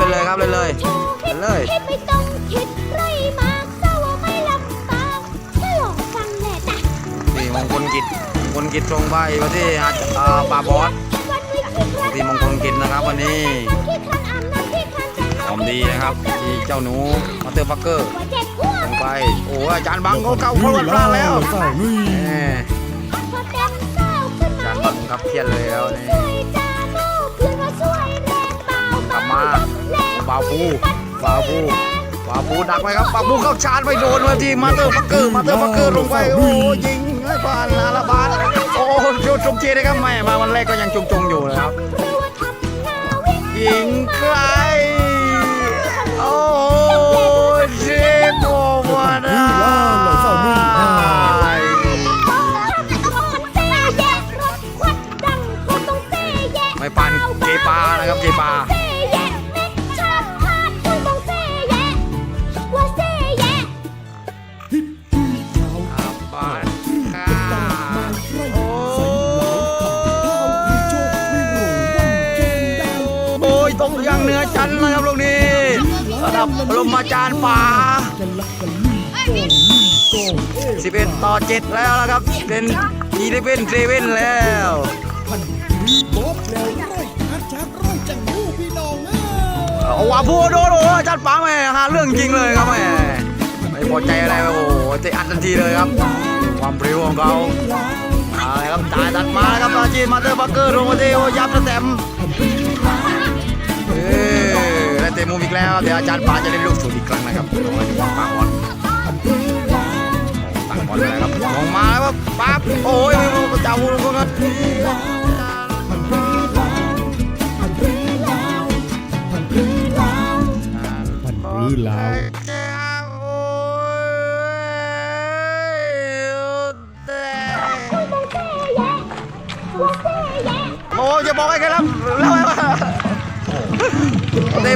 ครับเล่นเลยเล่นเลยคิดไม่ต้องคิดไรมากเศร้าไม่ลำบากแค่ลองฟังแหละจ้ะนี่มงคลกิจมงคลกิจตรงไปมาที่หาดอ่าป่าบอสวันวิธีครั้งที่มงคลกิจนะครับวันนี้ที่ครั้งอาบน้ำที่ครั้งจะหอมดีนะครับที่เจ้าหนูมาเตอร์ฟักเกอร์หัวเจ็บหัวลงไปโอ้อาจารย์บังเขาเข้าเข้ากันพลาดแล้วเศร้านี่แหมพอเต็มเศร้าขึ้นอามาจารย์บังครับเครียดเลยแล้วนี่ บาฟูบาฟูบาวฟูดักไว้ครับบาวฟูเข้าชาร์จไปโดนมาทีมาเตอร์ฟักเกอร์มาเตอร์ฟักเกอร์ลงไปโอ้ยิงให้บานลาละบานโอ้โจมจมเจนะครับแม่มาวันแรกก็ยังจงจงอยู่นะครับยิงไกลโอ้เจ็บโอมาได้ไม่ปันเกปานะครับเกปา ยตกอย่างเหนือจันนะครับลูกนี้ระดับปรมาจารย์ป่า11 ต่อ 7 แล้วนะครับ เป็นอีเลเว่นเซเว่นแล้วเอาว่าพูดโดนโอ้อาจารย์ป๋าแม่หาเรื่องจริงเลยครับแม่ไม่พอใจอะไรโอ้โหเตะอัดทันทีเลยครับ ความพริ้วของเขาเอาครับจ่ายตัดมาครับอาจีนมาเตอร์บักเกอร์ลงมาเตโอยับสแตม กแล้ว เดี๋ยวอาจารย์ป๋าจะเล่นลูกสูตรอีกครั้งนะครับลงมาที่ปากบอลตั้งบอลไปแล้วครับลงมาแล้วปั๊บโอ้ยเจ้าลูกครับพันรื้อลาวโอ้ยจะบอกให้ใครรับแล้ว เตะ